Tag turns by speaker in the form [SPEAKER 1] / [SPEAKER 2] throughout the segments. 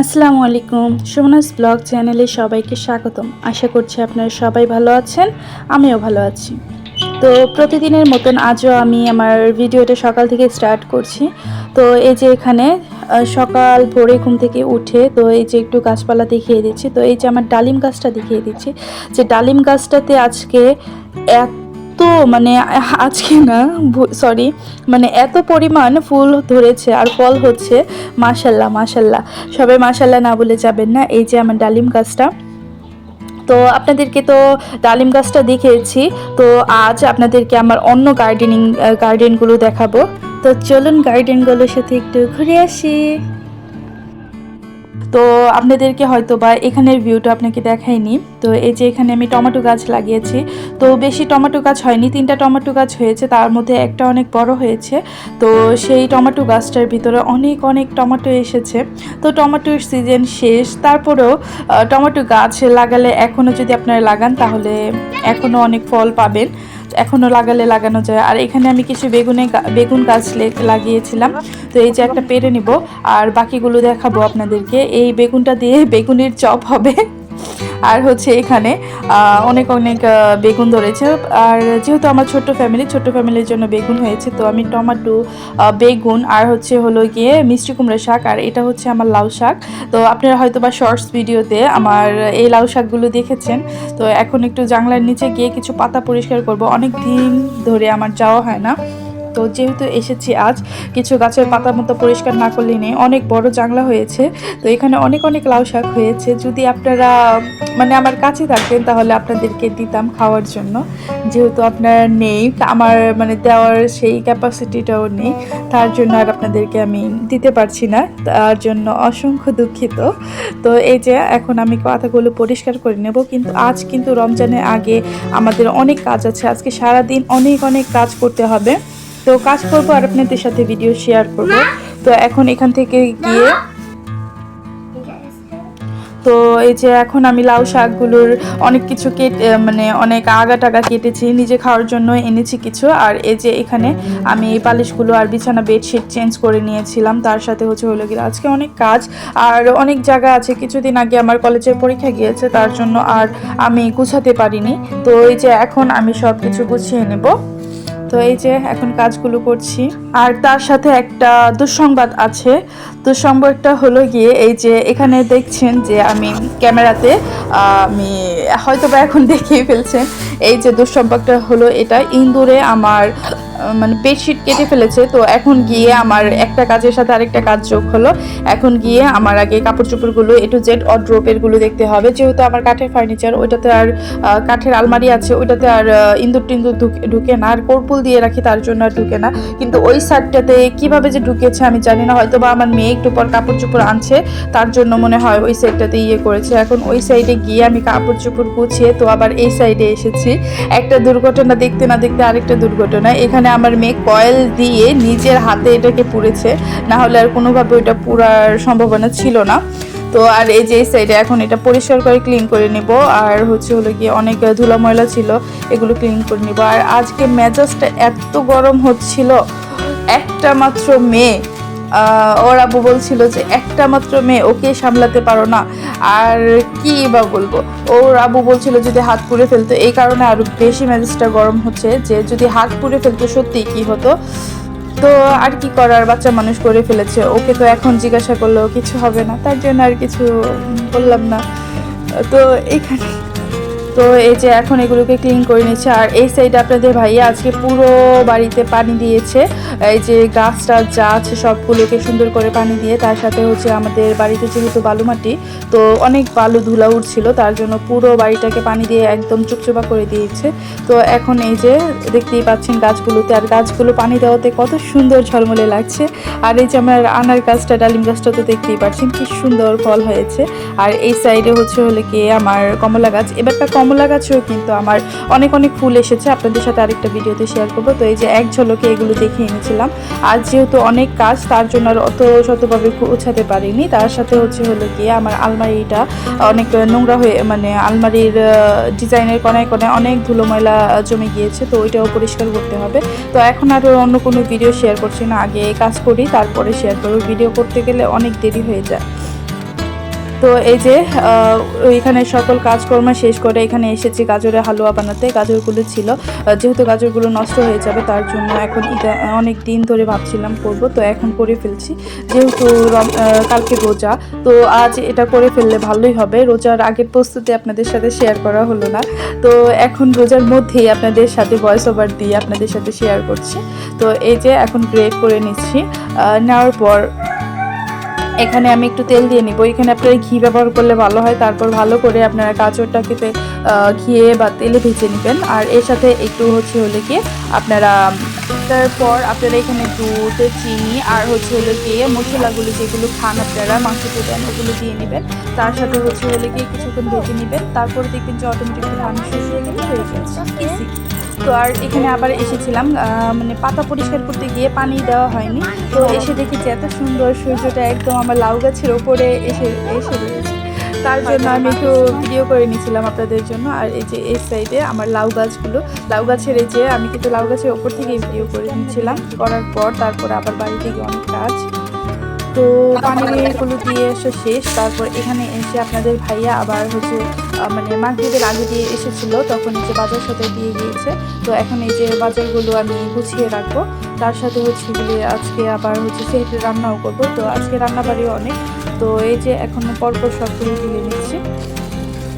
[SPEAKER 1] আসসালামু আলাইকুম। সুমনাস ব্লগ চ্যানেলে সবাইকে স্বাগতম। আশা করছি আপনারা সবাই ভালো আছেন, আমিও ভালো আছি। তো প্রতিদিনের মতন আজও আমি আমার ভিডিওটা সকাল থেকে স্টার্ট করছি। তো এই যে এখানে সকাল ভোরে ঘুম থেকে উঠে, তো এই যে একটু গাছপালা দেখিয়ে দিচ্ছি, তো এই যে আমার ডালিম গাছটা দেখিয়ে দিচ্ছি। যে ডালিম গাছটাতে আজকে এত মানে আজকে না সরি মানে এত পরিমাণ ফুল ধরেছে আর ফল হচ্ছে, মাশাল্লাহ মাশাল্লাহ। সবাই মাশাল্লাহ না বলে যাবেন না, এই যে আমার ডালিম গাছটা। তো আপনাদেরকে তো ডালিম গাছটা দেখিয়েছি তো আজ আপনাদেরকে আমার অন্য গার্ডেনিং গার্ডেনগুলো দেখাবো। তো চলুন গার্ডেনগুলোর সাথে একটু ঘুরে আসি। তো আপনাদেরকে হয়তো বা এখানের ভিউটা আপনাকে দেখাইনি। তো এই যে এখানে আমি টমেটো গাছ লাগিয়েছি, তো বেশি টমেটো গাছ হয়নি, তিনটা টমেটো গাছ হয়েছে, তার মধ্যে একটা অনেক বড় হয়েছে। তো সেই টমেটো গাছটার ভিতরে অনেক অনেক টমেটো এসেছে। তো টমেটোর সিজন শেষ, তারপরেও টমেটো গাছ লাগালে এখনও যদি আপনারা লাগান, তাহলে এখনও অনেক ফল পাবেন। এখনও লাগালে লাগানো যায়। আর এখানে আমি কিছু বেগুনে বেগুন গাছ লাগিয়েছিলাম। তো এই যে একটা পেরে নিব। আর বাকিগুলো দেখাবো আপনাদেরকে। এই বেগুনটা দিয়ে বেগুনের চপ হবে। আর হচ্ছে এখানে অনেক অনেক বেগুন ধরেছে। আর যেহেতু আমার ছোট্ট ফ্যামিলি ছোট্ট ফ্যামিলির জন্য বেগুন হয়েছে, তো আমি টমাটো বেগুন আর হচ্ছে হলো গিয়ে মিষ্টি কুমড়া শাক আর এটা হচ্ছে আমার লাউ শাক। তো আপনারা হয়তো বা শর্টস ভিডিওতে আমার এই লাউ শাকগুলো দেখেছেন। তো এখন একটু জানলার নিচে গিয়ে কিছু পাতা পরিষ্কার করব। অনেক দিন ধরে আমার যাওয়া হয় না। তো যেহেতু এসেছি আজ, কিছু গাছের পাতা মতো পরিষ্কার না করলে নেই, অনেক বড় জাংলা হয়েছে। তো এখানে অনেক অনেক লাউ শাক হয়েছে। যদি আপনারা মানে আমার কাছে থাকতেন তাহলে আপনাদেরকে দিতাম খাওয়ার জন্য। যেহেতু আপনার নেই, আমার মানে দেওয়ার সেই ক্যাপাসিটিটাও নেই, তার জন্য আর আপনাদেরকে আমি দিতে পারছি না। তার জন্য অসংখ্য দুঃখিত। তো এই যে, এখন আমি পাতাগুলো পরিষ্কার করে নেব। কিন্তু আজ কিন্তু রমজানের আগে আমাদের অনেক কাজ আছে। আজকে সারা দিন অনেক অনেক কাজ করতে হবে। তো কাজ করব আর আপনাদের সাথে ভিডিও শেয়ার করব। তো এখন এখান থেকে গিয়ে তো এই যে এখন আমি লাউ শাকগুলোর অনেক কিছু কেটে মানে অনেক আগা টাগা কেটেছি, নিজে খাওয়ার জন্য এনেছি কিছু। আর এই যে এখানে আমি এই পালিশগুলো আর বিছানা বেডশিট চেঞ্জ করে নিয়েছিলাম। তার সাথে হচ্ছে হলো গিয়ে আজকে অনেক কাজ। আর অনেক জায়গা আছে, কিছুদিন আগে আমার কলেজের পরীক্ষা গিয়েছে, তার জন্য আর আমি গুছাতে পারিনি। তো এই যে এখন আমি সব কিছু গুছিয়ে নেব। তো এই যে এখন কাজগুলো করছি। আর তার সাথে একটা দুঃসংবাদ আছে। দুঃসংবাদটা হলো গিয়ে এই যে এখানে দেখছেন যে আমি ক্যামেরাতে আমি হয়তো বা এখন দেখিয়ে ফেলছেন। এই যে দুঃসংবাদটা হলো এটা। ইন্দুরে আমার মানে বেডশিট কেটে ফেলেছে। তো এখন গিয়ে আমার একটা কাজের সাথে আরেকটা কাজ যোগ হলো। এখন গিয়ে আমার আগে কাপড় চোপড়গুলো এ টু জেড অড্রোপেরগুলো দেখতে হবে। যেহেতু আমার কাঠের ফার্নিচার ওইটাতে আর কাঠের আলমারি আছে, ওইটাতে আর ইন্দুর টিন্দুর ঢুকে- ঢুকে না। আর কর্পুল দিয়ে রাখি, তার জন্য আর ঢুকে না। কিন্তু ওই সাইডটাতে কীভাবে যে ঢুকেছে আমি জানি না। হয়তো বা আমার মেয়ে একটু পর কাপড় চোপড় আনছে, তার জন্য মনে হয় ওই সাইডটাতে ইয়ে করেছে। এখন ওই সাইডে গিয়ে আমি কাপড় চোপড় গুছিয়ে তো আবার এই সাইডে এসেছি। একটা দুর্ঘটনা দেখতে না দেখতে আরেকটা দুর্ঘটনা। এখানে আমার মেয়ে কয়েল দিয়ে নিজের হাতে এটাকে পুড়েছে। না হলে আর কোনোভাবে ওইটা পুরার সম্ভাবনা ছিল না। তো আর এই যে এই সাইডে এখন এটা পরিষ্কার করে ক্লিন করে নেব। আর হচ্ছে হলো গিয়ে অনেক ধুলা ময়লা ছিল, এগুলো ক্লিন করে নেব। আর আজকে মেজাজটা এত গরম হচ্ছিল। একটা মাত্র মেয়ে ওর আব্বু বলছিল যে একটা মাত্র মেয়ে, ওকে সামলাতে পারো না। আর কি বা বলব? ওর আব্বু বলছিল যদি হাত পুড়ে ফেলতো, এই কারণে আরও বেশি মেজাজটা গরম হচ্ছে যে যদি হাত পুড়ে ফেলতো সত্যি কি হতো? তো আর কি করার, বাচ্চা মানুষ করে ফেলেছে। ওকে তো এখন জিজ্ঞাসা করলেও কিছু হবে না, তার জন্য আর কিছু বললাম না। তো এইখানে তো এই যে এখন এগুলোকে ক্লিন করে নিচ্ছে। আর এই সাইডে আপনাদের ভাইয়া আজকে পুরো বাড়িতে পানি দিয়েছে। এই যে গাছটা যা আছে সবগুলোকে সুন্দর করে পানি দিয়ে, তার সাথে হচ্ছে আমাদের বাড়িতে যেহেতু বালু মাটি তো অনেক বালু ধুলা উঠছিল, তার জন্য পুরো বাড়িটাকে পানি দিয়ে একদম চুপচুপা করে দিয়েছে। তো এখন এই যে দেখতেই পাচ্ছেন গাছগুলোতে, আর গাছগুলো পানি দেওয়াতে কত সুন্দর ঝলমলে লাগছে। আর এই যে আমার আনার গাছটা, ডালিম গাছটা তো দেখতেই পাচ্ছেন, কি সুন্দর ফল হয়েছে। আর এই সাইডে হচ্ছে হলে কি, আমার কমলা গাছ। এবারটা কমলা গাছেও কিন্তু আমার অনেক অনেক ফুল এসেছে। আপনাদের সাথে আরেকটা ভিডিওতে শেয়ার করব। তো এই যে এক ঝলকে এগুলো দেখে এনেছিলাম। আর যেহেতু অনেক কাজ, তার জন্য আর অত শতভাবে গোছাতে পারিনি। তার সাথে হচ্ছে হলো গিয়ে আমার আলমারিটা অনেক নোংরা হয়ে মানে আলমারির ডিজাইনের কোনায় কোনায় অনেক ধুলো ময়লা জমে গিয়েছে। তো ওইটাও পরিষ্কার করতে হবে। তো এখন আর অন্য কোনো ভিডিও শেয়ার করছি না। আগে কাজ করি, তারপরে শেয়ার করব। ভিডিও করতে গেলে অনেক দেরি হয়ে যায়। তো এই যে এখানে সকল কাজকর্ম শেষ করে এখানে এসেছি গাজরের হালুয়া বানাতে। গাজরগুলো ছিল। যেহেতু গাজরগুলো নষ্ট হয়ে যাবে, তার জন্য এখন অনেক দিন ধরে ভাবছিলাম করব, তো এখন করে ফেলছি। যেহেতু কালকে রোজা, তো আজ এটা করে ফেললে ভালোই হবে। রোজার আগের প্রস্তুতি আপনাদের সাথে শেয়ার করা হলো না। তো এখন রোজার মধ্যেই আপনাদের সাথে ভয়েস ওভার দিয়ে আপনাদের সাথে শেয়ার করছি। তো এই যে, এখন গ্রেড করে নিচ্ছি। নেওয়ার পর এখানে আমি একটু তেল দিয়ে নিব। এখানে আপনারা ঘি ব্যবহার করলে ভালো হয়। তারপর ভালো করে আপনারা গাজরটাকে ঘিয়ে বা তেলে ভেজে নেবেন। আর এর সাথে একটু হচ্ছে হলে কি আপনারা তারপর আপনারা এখানে দুধ, চিনি আর হচ্ছে হলে গিয়ে মশলাগুলো যেগুলো খান আপনারা মাংসতে দেন ওগুলো দিয়ে নেবেন। তার সাথে হচ্ছে হলে গিয়ে কিছুক্ষণ ভেজে নেবেন। তারপর দেখবেন যে অটোমেটিক রান্না শেষ হয়ে গেলে হয়ে গেছে। তো আর এখানে আবার এসেছিলাম মানে পাতা পরিষ্কার করতে গিয়ে পানি দেওয়া হয়নি। তো এসে দেখেছি এত সুন্দর সূর্যটা একদম আমার লাউ গাছের ওপরে এসে এসে রয়েছে। তার জন্য আমি একটু ভিডিও করে নিয়েছিলাম আপনাদের জন্য। আর এই যে এই সাইডে আমার লাউ গাছগুলো, লাউ গাছের এই যে আমি কিন্তু লাউ গাছের ওপর থেকে ভিডিও করে নিয়েছিলাম। করার পর তারপর আবার বাড়ি থেকে অনেক কাজ তো পানিগুলো দিয়ে এসে শেষ। তারপর এখানে এসে আপনাদের ভাইয়া আবার হচ্ছে মানে মাগরীবের আগে দিয়ে এসেছিল, তখন যে বাজার সাথে দিয়ে গিয়েছে। তো এখন এই যে বাজারগুলো আমি গুছিয়ে রাখব। তার সাথে হচ্ছে গিয়ে আজকে আবার হচ্ছে সেহেতু রান্নাও করব। তো আজকে রান্না বাড়িও অনেক। তো এই যে এখন পরপর সবগুলো দিয়ে নিচ্ছি।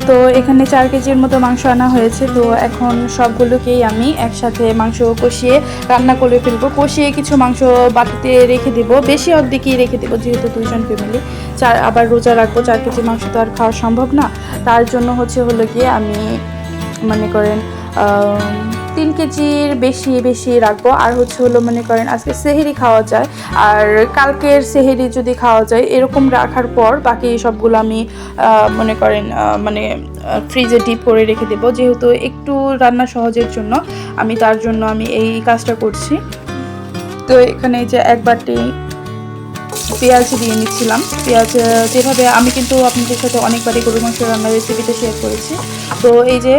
[SPEAKER 1] তো এখানে চার কেজির মতো মাংস আনা হয়েছে, তো এখন সবগুলোকেই আমি একসাথে মাংস কষিয়ে রান্না করে ফেলব। কষিয়ে কিছু মাংস বাটিতে রেখে দেব, বেশি অর্ধেকই রেখে দেবো, যেহেতু দুজন ফ্যামিলি চার, আবার রোজা রাখব, চার কেজি মাংস তো আর খাওয়া সম্ভব না। তার জন্য হচ্ছে হলো গিয়ে আমি মনে করেন তিন কেজির বেশি বেশি রাখব। আর হচ্ছে হলো মনে করেন আজকে সেহেরি খাওয়া যায়। আর কালকের সেহেরি যদি খাওয়া যায়, এরকম রাখার পর বাকি সবগুলো আমি মনে করেন মানে ফ্রিজে ডিপ করে রেখে দেবো। যেহেতু একটু রান্না সহজের জন্য, আমি তার জন্য আমি এই কাজটা করছি। তো এখানে যে এক বাটি পেঁয়াজ দিয়ে নিচ্ছিলাম। পেঁয়াজ যেভাবে আমি কিন্তু আপনাদের সাথে অনেকবারই গরু মাংস রান্নার রেসিপিটা শেয়ার করেছি। তো এই যে,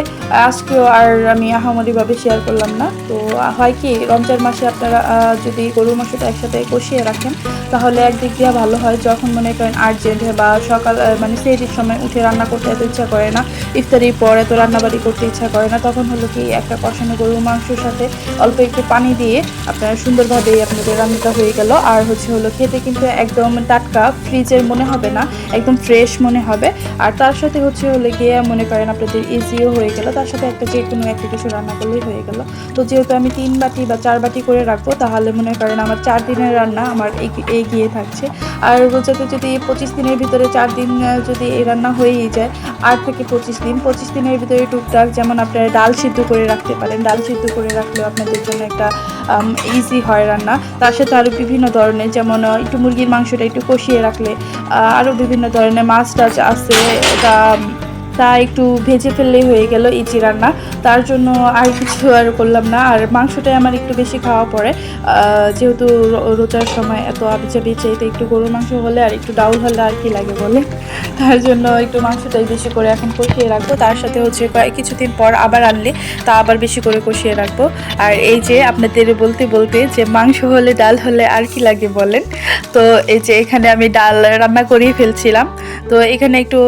[SPEAKER 1] আজকেও আর আমি আহামরিভাবে শেয়ার করলাম না। তো হয় কি, রমজান মাসে আপনারা যদি গরুর মাংসটা একসাথে কষিয়ে রাখেন, তাহলে একদিক দিয়ে ভালো হয়। যখন মনে করেন আর্জেন্ট বা সকাল মানে সেটির সময় উঠে রান্না করতে এত ইচ্ছা করে না, ইফতারির পর এত রান্নাবাড়ি করতে ইচ্ছা করে না, তখন হলো কি, একটা কষানো গরুর মাংসের সাথে অল্প একটু পানি দিয়ে আপনারা সুন্দরভাবে আপনাদের রান্নাটা হয়ে গেল। আর হচ্ছে হলো খেতে কিন্তু একদম টাটকা, ফ্রিজের মনে হবে না, একদম ফ্রেশ মনে হবে। আর তার সাথে হচ্ছে হলে গিয়ে মনে করেন আপনাদের ইজিও হয়ে গেল। তার সাথে একটা যে কোনো একটা কিছু রান্না করলেই হয়ে গেল। তো যেহেতু আমি তিন বাটি বা চার বাটি করে রাখব, তাহলে মনে করেন আমার চার দিনের রান্না আমার এগি- এগিয়ে থাকছে। আর রোজাতে যদি পঁচিশ দিনের ভিতরে চার দিন যদি এই রান্না হয়েই যায়, আট থেকে পঁচিশ দিন, পঁচিশ দিনের ভিতরে টুকটাক যেমন আপনারা ডাল সিদ্ধ করে রাখতে পারেন, ডাল সিদ্ধ করে রাখলেও আপনাদের জন্য একটা ইজি হয় রান্না। তার সাথে আরও বিভিন্ন ধরনের, যেমন একটু মুরগির মাংসটা একটু কষিয়ে রাখলে আরও বিভিন্ন ধরনের মাছ টাছ আছে তা তা একটু ভেজে ফেললেই হয়ে গেল ইজি রান্না। তার জন্য আর কিছু আর করলাম না। আর মাংসটাই আমার একটু বেশি খাওয়া পড়ে। যেহেতু রোজার সময় এত আবিচা বেঁচে তো একটু গরুর মাংস হলে আর একটু ডাউল হলে আর কি লাগে বলে? তার জন্য একটু মাংসটাই বেশি করে এখন কষিয়ে রাখব। তার সাথে হচ্ছে কিছুদিন পর আবার আনলে, তা আবার বেশি করে কষিয়ে রাখব। আর এই যে আপনাদের বলতে বলতে যে মাংস হলে ডাল হলে আর কি লাগে বলেন? তো এই যে এখানে আমি ডাল রান্না করেই ফেলছিলাম। তো এখানে একটু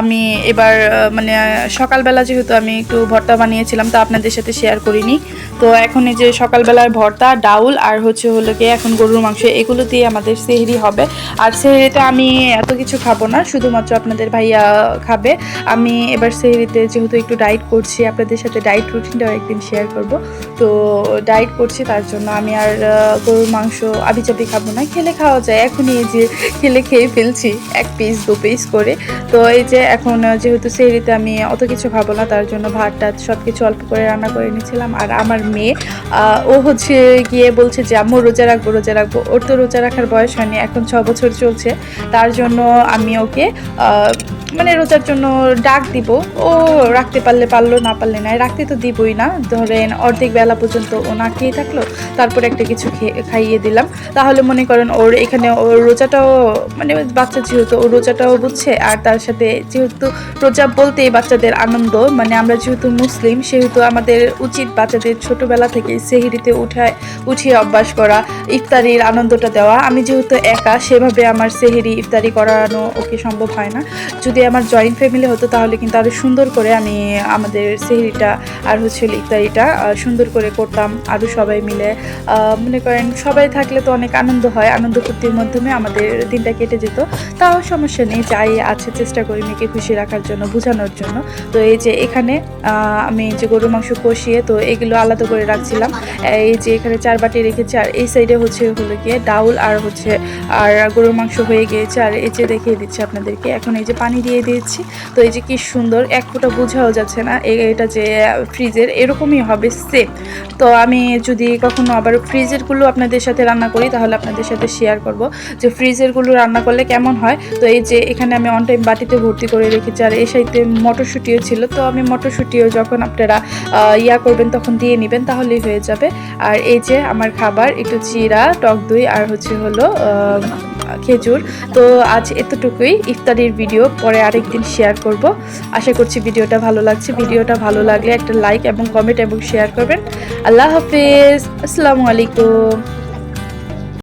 [SPEAKER 1] আমি এবার মানে সকালবেলা যেহেতু আমি একটু ভর্তা বানিয়েছিলাম, তা আপনাদের সাথে শেয়ার করিনি। তো এখন এই যে সকালবেলার ভর্তা, ডাউল আর হচ্ছে হলো গিয়ে এখন গরুর মাংস এগুলো দিয়ে আমাদের সেহরি হবে। আর সেহরিতে আমি এত কিছু খাব না, শুধুমাত্র আপনাদের ভাইয়া খাবে। আমি এবার সেহরিতে যেহেতু একটু ডায়েট করছি, আপনাদের সাথে ডায়েট রুটিনটাও একদিন শেয়ার করব। তো ডায়েট করছি, তার জন্য আমি আর গরুর মাংস আবিচাবি খাব না, খেলে খাওয়া যায়। এখনই এই যে খেলে খেয়ে ফেলছি, এক পিস দু পিস করে। তো এই যে এখন যেহেতু সে সেহরিতে আমি অত কিছু খাব না, তার জন্য ভাত টাত সব কিছু অল্প করে রান্না করে নিয়েছিলাম। আর আমার মেয়ে ও হচ্ছে গিয়ে বলছে যে, আম্মু, রোজা রাখব রোজা রাখব। ওর তো রোজা রাখার বয়স হয়নি, এখন ছ বছর চলছে। তার জন্য আমি ওকে মানে রোজার জন্য ডাক দিব। ও রাখতে পারলে পারল, না পারলে না রাখতে তো দিবই না। ধরেন অর্ধেক বেলা পর্যন্ত ও না খেয়ে থাকল, তারপর একটা কিছু খাইয়ে দিলাম। তাহলে মনে করেন ওর এখানে ওর রোজাটাও মানে বাচ্চা যেহেতু ও রোজাটাও বুঝছে। আর তার সাথে যেহেতু রোজা বলতেই বাচ্চাদের আনন্দ। মানে আমরা যেহেতু মুসলিম, সেহেতু আমাদের উচিত বাচ্চাদের ছোটবেলা থেকে সেহিরিতে উঠায় উঠিয়ে অভ্যাস করা, ইফতারির আনন্দটা দেওয়া। আমি যেহেতু একা, সেভাবে আমার সেহেরি ইফতারি করানো ওকে সম্ভব হয় না। যদি আমার জয়েন্ট ফ্যামিলি হতো, তাহলে কিন্তু আরও সুন্দর করে আমি আমাদের সেহরিটা আর হচ্ছে ইফতারিটা সুন্দর করে করতাম আরও সবাই মিলে। মনে করেন সবাই থাকলে তো অনেক আনন্দ হয়। আনন্দ ফুর্তির মাধ্যমে আমাদের দিনটা কেটে যেত। তাও সমস্যা নেই, যাই আছে, চেষ্টা করি মেয়েকে খুশি রাখার জন্য। বোঝানোর জন্য। তো এই যে এখানে আমি যে গরুর মাংস কষিয়ে, তো এগুলো আলাদা করে রাখছিলাম। এই যে এখানে চার বাটি রেখেছি, আর এই সাইডে হচ্ছে হলো গিয়ে ডাউল, আর হচ্ছে, আর গরুর মাংস হয়ে গিয়েছে। আর এই যে দেখিয়ে দিচ্ছি আপনাদেরকে, এখন এই যে পানি দিয়ে দিয়েছি। তো এই যে কি সুন্দর, এক ফোঁটা বোঝাও যাচ্ছে না এটা যে ফ্রিজের, এরকমই হবে সেম তো আমি যদি কখনো আবার ফ্রিজেরগুলো আপনাদের সাথে রান্না করি, তাহলে আপনাদের সাথে শেয়ার করব যে ফ্রিজেরগুলো রান্না করলে কেমন হয়। তো এই যে এখানে আমি অন টাইম বাটিতে ভর্তি করে রেখেছি, আর এই সাইডে মটরশুঁটিও ছিল, তো আমি মটরশুঁটিও যখন আপনারা ইয়া করবেন তখন দিয়ে নেবেন, তাহলেই হয়ে যাবে। আর এই যে আমার খাবার, একটু চিরা, টক দই আর হচ্ছে হলো খেজুর। তো আজ এতটুকুই, ইফতারির ভিডিও পরে আরেকদিন শেয়ার করব। আশা করছি ভিডিওটা ভালো লাগছে। ভিডিওটা ভালো লাগলে একটা লাইক এবং কমেন্ট এবং শেয়ার করবেন। আল্লাহ হাফিজ। আসসালামু আলাইকুম।